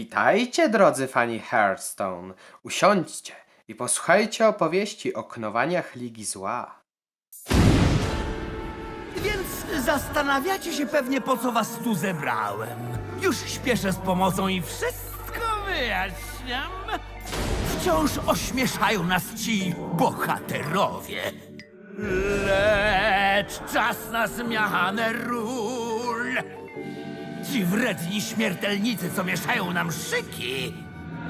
Witajcie, drodzy fani Hearthstone. Usiądźcie i posłuchajcie opowieści o knowaniach Ligi Zła. Więc zastanawiacie się pewnie, po co was tu zebrałem. Już śpieszę z pomocą i wszystko wyjaśniam. Wciąż ośmieszają nas ci bohaterowie. Lecz czas na zmianę ról. Ci wredni śmiertelnicy, co mieszają nam szyki,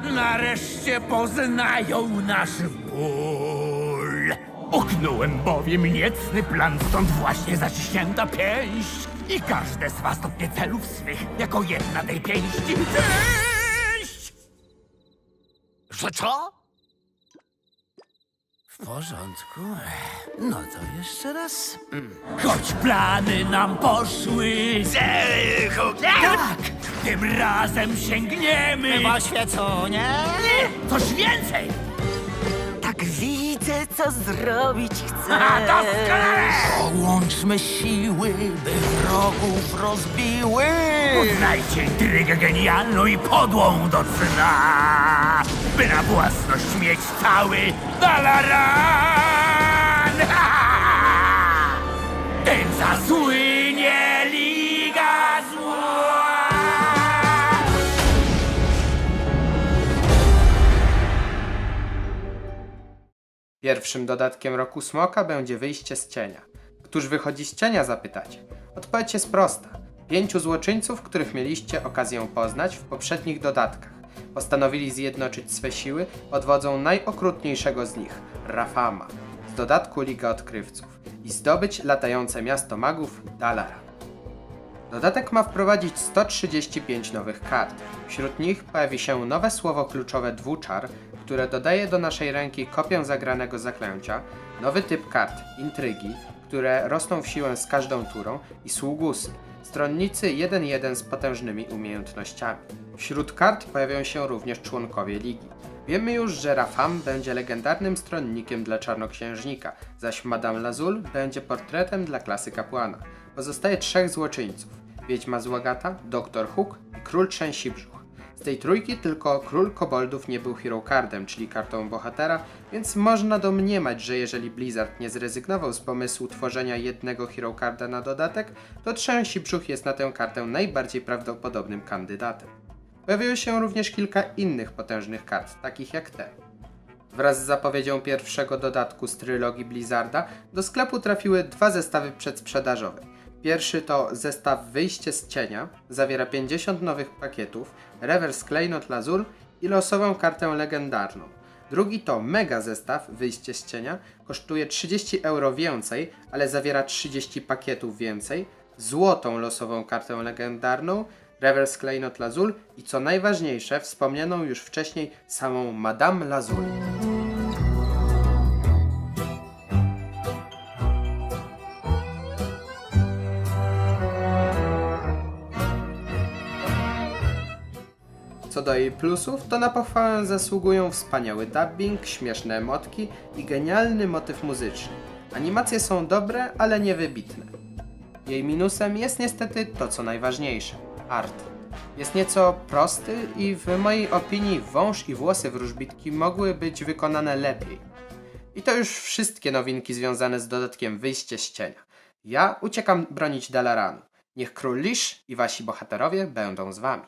nareszcie poznają nasz ból. Oknąłem bowiem niecny plan, stąd właśnie zaciśnięta pięść. I każde z dwa stopnie celów swych, jako jedna tej pięści. Pięść! Że co? W porządku. No to jeszcze raz. Mm. Choć plany nam poszły. Tak! Tym razem sięgniemy. Oświeconie? Nie! Coś więcej! Tak widzę, co zrobić chcę. A doskonale! Połączmy siły, by wrogów rozbiły. Poznajcie intrygę genialną i podłą do dna, by na własność mieć cały Dalaran! Tym zasłynie Liga Zła! Pierwszym dodatkiem roku Smoka będzie wyjście z cienia. Któż wychodzi z cienia, zapytacie? Odpowiedź jest prosta. Pięciu złoczyńców, których mieliście okazję poznać w poprzednich dodatkach. Postanowili zjednoczyć swe siły pod wodzą najokrutniejszego z nich, Rafama, z dodatku Liga Odkrywców i zdobyć latające miasto magów Dalaran. Dodatek ma wprowadzić 135 nowych kart. Wśród nich pojawi się nowe słowo kluczowe dwuczar, które dodaje do naszej ręki kopię zagranego zaklęcia, nowy typ kart intrygi, które rosną w siłę z każdą turą i sługusy, stronnicy 1-1 z potężnymi umiejętnościami. Wśród kart pojawią się również członkowie ligi. Wiemy już, że Rafam będzie legendarnym stronnikiem dla czarnoksiężnika, zaś Madame Lazul będzie portretem dla klasy kapłana. Pozostaje trzech złoczyńców. Wiedźma Złagata, Doktor Hook i Król Trzęsi Brzuch. Z tej trójki tylko Król Koboldów nie był hero cardem, czyli kartą bohatera, więc można domniemać, że jeżeli Blizzard nie zrezygnował z pomysłu tworzenia jednego hero carda na dodatek, to Trzęsi Brzuch jest na tę kartę najbardziej prawdopodobnym kandydatem. Pojawiło się również kilka innych potężnych kart, takich jak te. Wraz z zapowiedzią pierwszego dodatku z trylogii Blizzarda do sklepu trafiły dwa zestawy przedsprzedażowe. Pierwszy to zestaw Wyjście z cienia, zawiera 50 nowych pakietów, rewers klejnot lazur i losową kartę legendarną. Drugi to mega zestaw Wyjście z cienia, kosztuje 30 euro więcej, ale zawiera 30 pakietów więcej, złotą losową kartę legendarną, rewers klejnot lazul i co najważniejsze, wspomnianą już wcześniej samą Madame Lazul. Co do jej plusów, to na pochwałę zasługują wspaniały dubbing, śmieszne emotki i genialny motyw muzyczny. Animacje są dobre, ale niewybitne. Jej minusem jest niestety to, co najważniejsze art. Jest nieco prosty i w mojej opinii wąż i włosy wróżbitki mogły być wykonane lepiej. I to już wszystkie nowinki związane z dodatkiem Wyjście z cienia. Ja uciekam bronić Dalaranu. Niech król Lisz i wasi bohaterowie będą z wami.